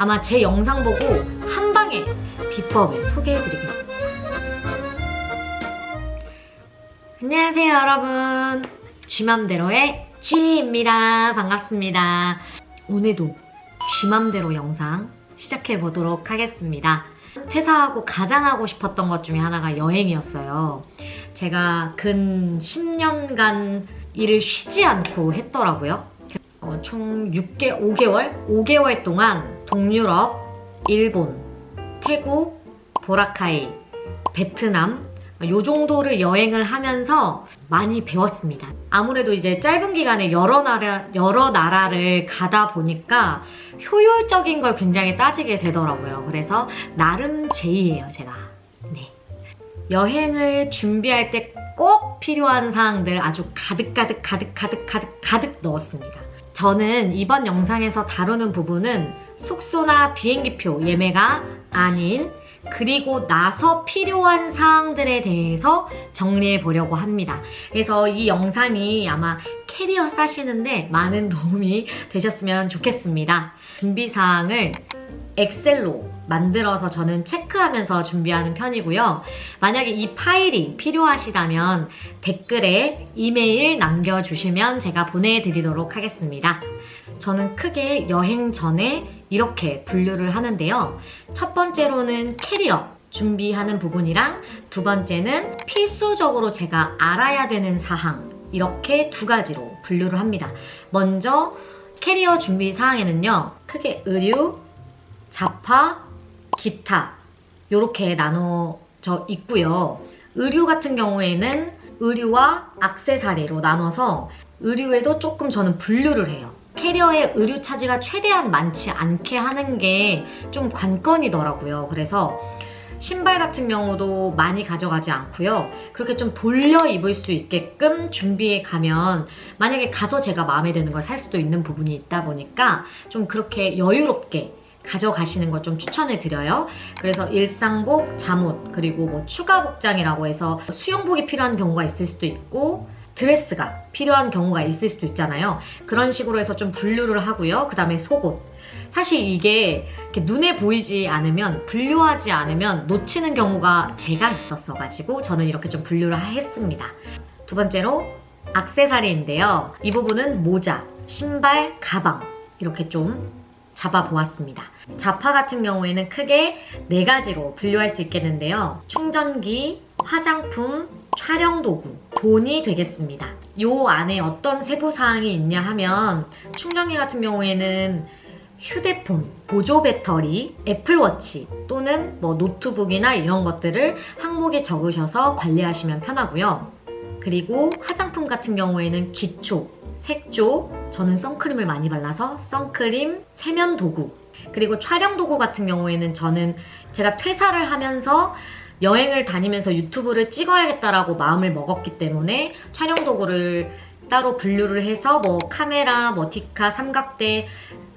아마 제 영상 보고 한 방에 비법을 소개해드리겠습니다. 안녕하세요, 여러분. 쥐맘대로의 쥐입니다. 반갑습니다. 오늘도 쥐맘대로 영상 시작해 보도록 하겠습니다. 퇴사하고 가장 하고 싶었던 것 중에 하나가 여행이었어요. 제가 근 10년간 일을 쉬지 않고 했더라고요. 어, 총 6개, 5개월? 5개월 동안 동유럽, 일본, 태국, 보라카이, 베트남, 요 정도를 여행을 하면서 많이 배웠습니다. 아무래도 이제 짧은 기간에 여러 나라, 여러 나라를 가다 보니까 효율적인 걸 굉장히 따지게 되더라고요. 그래서 나름 제의예요, 제가. 네. 여행을 준비할 때 꼭 필요한 사항들 아주 가득 가득 가득 가득 가득 가득 넣었습니다. 저는 이번 영상에서 다루는 부분은 숙소나 비행기표 예매가 아닌 그리고 나서 필요한 사항들에 대해서 정리해 보려고 합니다. 그래서 이 영상이 아마 캐리어 싸시는데 많은 도움이 되셨으면 좋겠습니다. 준비 사항을 엑셀로 만들어서 저는 체크하면서 준비하는 편이고요. 만약에 이 파일이 필요하시다면 댓글에 이메일 남겨주시면 제가 보내드리도록 하겠습니다. 저는 크게 여행 전에 이렇게 분류를 하는데요. 첫 번째로는 캐리어 준비하는 부분이랑 두 번째는 필수적으로 제가 알아야 되는 사항 이렇게 두 가지로 분류를 합니다. 먼저 캐리어 준비 사항에는요. 크게 의류, 자파, 기타 이렇게 나눠져 있고요. 의류 같은 경우에는 의류와 악세사리로 나눠서 의류에도 조금 저는 분류를 해요. 캐리어에 의류 차지가 최대한 많지 않게 하는 게 좀 관건이더라고요. 그래서 신발 같은 경우도 많이 가져가지 않고요. 그렇게 좀 돌려 입을 수 있게끔 준비해 가면 만약에 가서 제가 마음에 드는 걸 살 수도 있는 부분이 있다 보니까 좀 그렇게 여유롭게 가져가시는 걸 좀 추천해 드려요. 그래서 일상복, 잠옷, 그리고 뭐 추가 복장이라고 해서 수영복이 필요한 경우가 있을 수도 있고 드레스가 필요한 경우가 있을 수도 있잖아요. 그런 식으로 해서 좀 분류를 하고요. 그 다음에 속옷. 사실 이게 눈에 보이지 않으면 분류하지 않으면 놓치는 경우가 제가 있었어가지고 저는 이렇게 좀 분류를 했습니다. 두 번째로 악세사리인데요. 이 부분은 모자, 신발, 가방 이렇게 좀 잡아보았습니다. 자파 같은 경우에는 크게 네 가지로 분류할 수 있겠는데요. 충전기, 화장품, 촬영 도구, 돈이 되겠습니다. 요 안에 어떤 세부 사항이 있냐 하면 충전기 같은 경우에는 휴대폰, 보조 배터리, 애플워치 또는 뭐 노트북이나 이런 것들을 항목에 적으셔서 관리하시면 편하고요. 그리고 화장품 같은 경우에는 기초, 색조, 저는 선크림을 많이 발라서 선크림, 세면 도구, 그리고 촬영 도구 같은 경우에는 저는 제가 퇴사를 하면서 여행을 다니면서 유튜브를 찍어야겠다라고 마음을 먹었기 때문에 촬영 도구를 따로 분류를 해서 뭐 카메라, 뭐 디카, 삼각대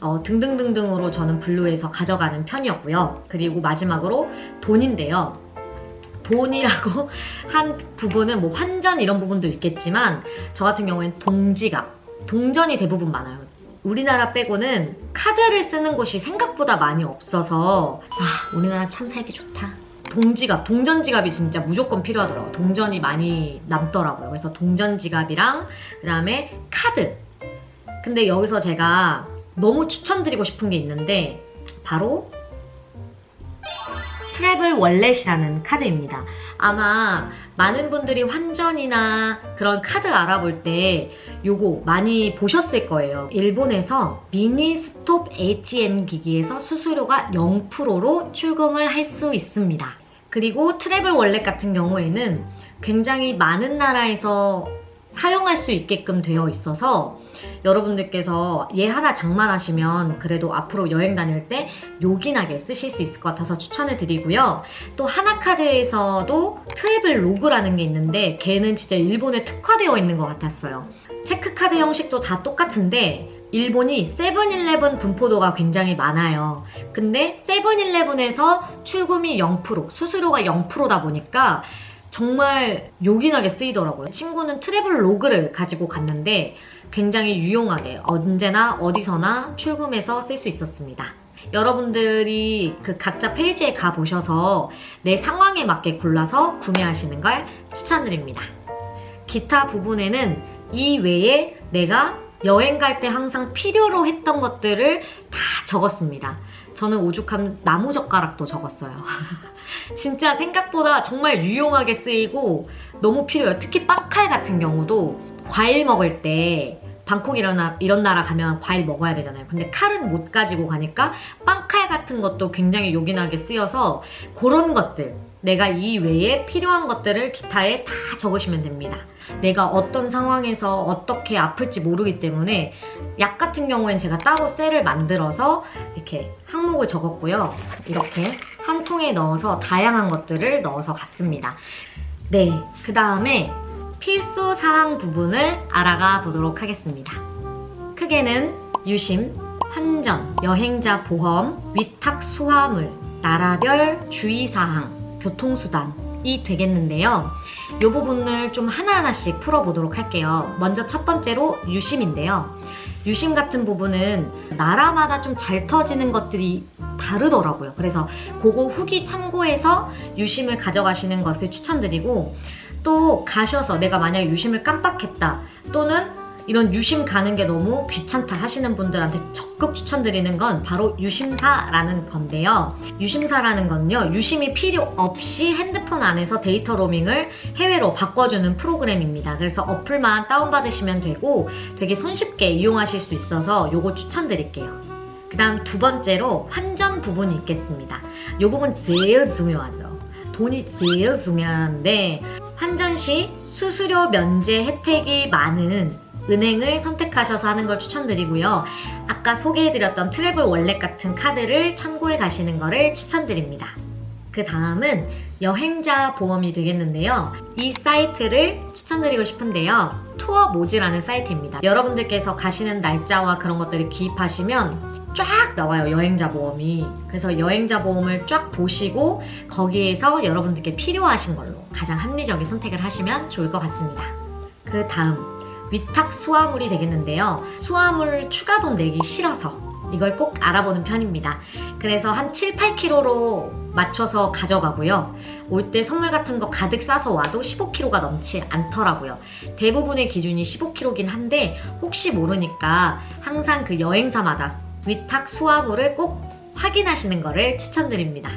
어, 등등등등으로 저는 분류해서 가져가는 편이었고요. 그리고 마지막으로 돈인데요. 돈이라고 한 부분은 뭐 환전 이런 부분도 있겠지만 저 같은 경우에는 동지갑, 동전이 대부분 많아요. 우리나라 빼고는 카드를 쓰는 곳이 생각보다 많이 없어서 아 우리나라 참 살기 좋다. 동지갑, 동전지갑이 진짜 무조건 필요하더라고요. 동전이 많이 남더라고요. 그래서 동전지갑이랑 그 다음에 카드. 근데 여기서 제가 너무 추천드리고 싶은 게 있는데 바로 트래블 월렛이라는 카드입니다. 아마 많은 분들이 환전이나 그런 카드 알아볼 때 요거 많이 보셨을 거예요. 일본에서 미니 스톱 ATM 기기에서 수수료가 0%로 출금을 할 수 있습니다. 그리고 트래블 월렛 같은 경우에는 굉장히 많은 나라에서 사용할 수 있게끔 되어 있어서 여러분들께서 얘 하나 장만하시면 그래도 앞으로 여행 다닐 때 요긴하게 쓰실 수 있을 것 같아서 추천해 드리고요. 또 하나카드에서도 트래블 로그라는 게 있는데 걔는 진짜 일본에 특화되어 있는 것 같았어요. 체크카드 형식도 다 똑같은데 일본이 세븐일레븐 분포도가 굉장히 많아요. 근데 세븐일레븐에서 출금이 0%, 수수료가 0%다 보니까 정말 요긴하게 쓰이더라고요. 친구는 트래블 로그를 가지고 갔는데 굉장히 유용하게 언제나 어디서나 출금해서 쓸 수 있었습니다. 여러분들이 그 각자 페이지에 가 보셔서 내 상황에 맞게 골라서 구매하시는 걸 추천드립니다. 기타 부분에는 이 외에 내가 여행 갈 때 항상 필요로 했던 것들을 다 적었습니다. 저는 오죽하면 나무젓가락도 적었어요. 진짜 생각보다 정말 유용하게 쓰이고 너무 필요해요. 특히 빵칼 같은 경우도 과일 먹을 때 방콕 이런, 나, 이런 나라 가면 과일 먹어야 되잖아요. 근데 칼은 못 가지고 가니까 빵칼 같은 것도 굉장히 요긴하게 쓰여서 그런 것들 내가 이 외에 필요한 것들을 기타에 다 적으시면 됩니다. 내가 어떤 상황에서 어떻게 아플지 모르기 때문에 약 같은 경우엔 제가 따로 셀을 만들어서 이렇게 항목을 적었고요. 이렇게 한 통에 넣어서 다양한 것들을 넣어서 갔습니다. 네, 그 다음에 필수 사항 부분을 알아가 보도록 하겠습니다. 크게는 유심, 환전, 여행자 보험, 위탁 수화물, 나라별 주의사항, 교통수단이 되겠는데요. 이 부분을 좀 하나하나씩 풀어보도록 할게요. 먼저 첫 번째로 유심인데요. 유심 같은 부분은 나라마다 좀 잘 터지는 것들이 다르더라고요. 그래서 그거 후기 참고해서 유심을 가져가시는 것을 추천드리고 또 가셔서 내가 만약에 유심을 깜빡했다 또는 이런 유심 가는 게 너무 귀찮다 하시는 분들한테 적극 추천드리는 건 바로 유심사라는 건데요. 유심사라는 건요, 유심이 필요 없이 핸드폰 안에서 데이터 로밍을 해외로 바꿔주는 프로그램입니다. 그래서 어플만 다운받으시면 되고 되게 손쉽게 이용하실 수 있어서 요거 추천드릴게요. 그 다음 두 번째로 환전 부분이 있겠습니다. 요 부분 제일 중요하죠. 돈이 제일 중요한데 환전 시 수수료 면제 혜택이 많은 은행을 선택하셔서 하는 걸 추천드리고요. 아까 소개해드렸던 트래블 월렛 같은 카드를 참고해 가시는 것을 추천드립니다. 그 다음은 여행자 보험이 되겠는데요. 이 사이트를 추천드리고 싶은데요. 투어 모지라는 사이트입니다. 여러분들께서 가시는 날짜와 그런 것들을 기입하시면 쫙 나와요 여행자 보험이. 그래서 여행자 보험을 쫙 보시고 거기에서 여러분들께 필요하신 걸로 가장 합리적인 선택을 하시면 좋을 것 같습니다. 그 다음 위탁 수화물이 되겠는데요. 수화물 추가 돈 내기 싫어서 이걸 꼭 알아보는 편입니다. 그래서 한 7, 8kg로 맞춰서 가져가고요. 올 때 선물 같은 거 가득 싸서 와도 15kg가 넘지 않더라고요. 대부분의 기준이 15kg긴 한데 혹시 모르니까 항상 그 여행사마다 위탁 수화물을 꼭 확인하시는 것을 추천드립니다.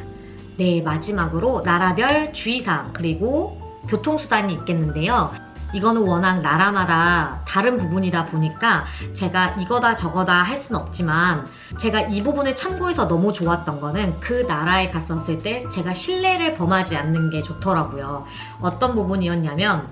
네, 마지막으로 나라별 주의사항 그리고 교통수단이 있겠는데요. 이거는 워낙 나라마다 다른 부분이다 보니까 제가 이거다 저거다 할 수는 없지만 제가 이 부분을 참고해서 너무 좋았던 거는 그 나라에 갔었을 때 제가 신뢰를 범하지 않는 게 좋더라고요. 어떤 부분이었냐면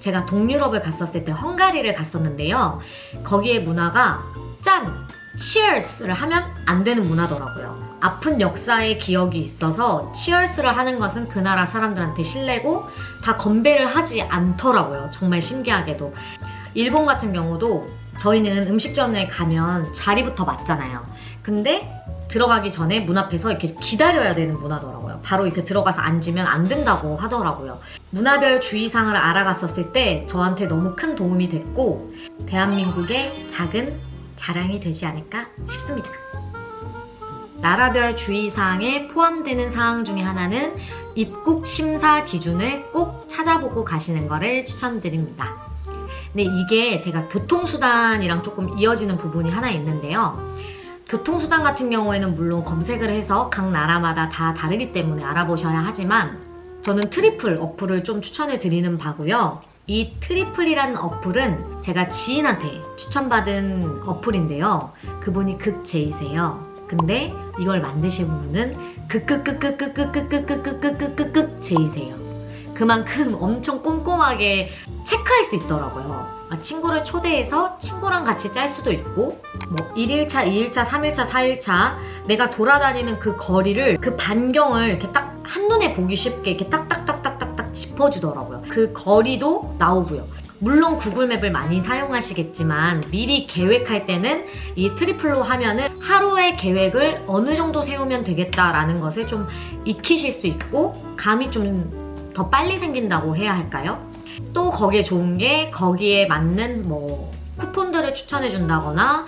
제가 동유럽을 갔었을 때 헝가리를 갔었는데요. 거기에 문화가 짠! Cheers를 하면 안 되는 문화더라고요. 아픈 역사의 기억이 있어서 cheers를 하는 것은 그 나라 사람들한테 신뢰고 다 건배를 하지 않더라고요. 정말 신기하게도. 일본 같은 경우도 저희는 음식점에 가면 자리부터 맞잖아요. 근데 들어가기 전에 문 앞에서 이렇게 기다려야 되는 문화더라고요. 바로 이렇게 들어가서 앉으면 안 된다고 하더라고요. 문화별 주의사항을 알아갔었을 때 저한테 너무 큰 도움이 됐고, 대한민국의 작은 자랑이 되지 않을까 싶습니다. 나라별 주의사항에 포함되는 사항 중에 하나는 입국 심사 기준을 꼭 찾아보고 가시는 것을 추천드립니다. 근데 이게 제가 교통수단이랑 조금 이어지는 부분이 하나 있는데요. 교통수단 같은 경우에는 물론 검색을 해서 각 나라마다 다 다르기 때문에 알아보셔야 하지만 저는 트리플 어플을 좀 추천해 드리는 바고요. 이 트리플이라는 어플은 제가 지인한테 추천받은 어플인데요. 그분이 극제이세요. 근데 이걸 만드신 분은 극극극극극극극극극극극극극 제이세요. 그만큼 엄청 꼼꼼하게 체크할 수 있더라고요. 아, 친구를 초대해서 친구랑 같이 짤 수도 있고 뭐 1일차, 2일차, 3일차, 4일차 내가 돌아다니는 그 거리를 그 반경을 이렇게 딱 한눈에 보기 쉽게 이렇게 딱딱딱딱딱딱 짚어주더라고요. 그 거리도 나오고요. 물론 구글맵을 많이 사용하시겠지만 미리 계획할 때는 이 트리플로 하면은 하루의 계획을 어느 정도 세우면 되겠다라는 것을 좀 익히실 수 있고 감이 좀 더 빨리 생긴다고 해야 할까요? 또 거기에 좋은 게 거기에 맞는 뭐 쿠폰들을 추천해 준다거나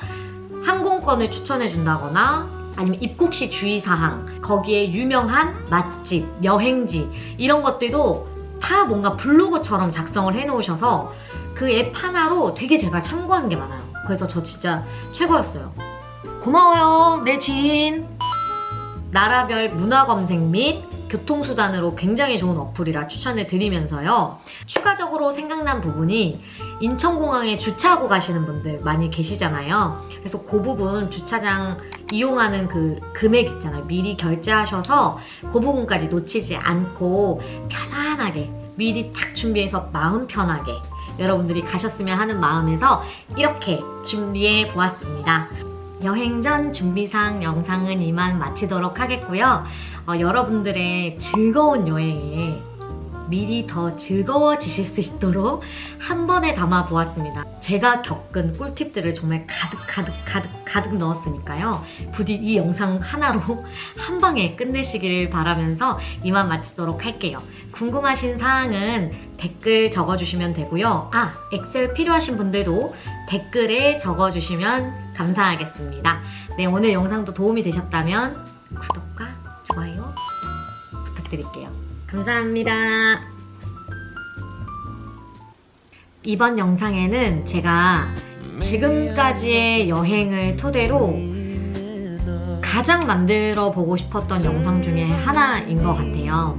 항공권을 추천해 준다거나 아니면 입국 시 주의사항, 거기에 유명한 맛집, 여행지 이런 것들도 다 뭔가 블로그처럼 작성을 해놓으셔서 그 앱 하나로 되게 제가 참고하는 게 많아요. 그래서 저 진짜 최고였어요. 고마워요, 내 지인. 나라별 문화 검색 및 교통수단으로 굉장히 좋은 어플이라 추천을 드리면서요. 추가적으로 생각난 부분이 인천공항에 주차하고 가시는 분들 많이 계시잖아요. 그래서 그 부분 주차장 이용하는 그 금액 있잖아요. 미리 결제하셔서 그 부분까지 놓치지 않고 편안하게 미리 딱 준비해서 마음 편하게 여러분들이 가셨으면 하는 마음에서 이렇게 준비해 보았습니다. 여행 전 준비상 영상은 이만 마치도록 하겠고요. 어, 여러분들의 즐거운 여행에 미리 더 즐거워지실 수 있도록 한 번에 담아 보았습니다. 제가 겪은 꿀팁들을 정말 가득 가득 가득 가득 넣었으니까요. 부디 이 영상 하나로 한 방에 끝내시기를 바라면서 이만 마치도록 할게요. 궁금하신 사항은 댓글 적어주시면 되고요. 아, 엑셀 필요하신 분들도 댓글에 적어주시면 감사하겠습니다. 네, 오늘 영상도 도움이 되셨다면 구독과 좋아요 부탁드릴게요. 감사합니다. 이번 영상에는 제가 지금까지의 여행을 토대로 가장 만들어 보고 싶었던 영상 중에 하나인 것 같아요.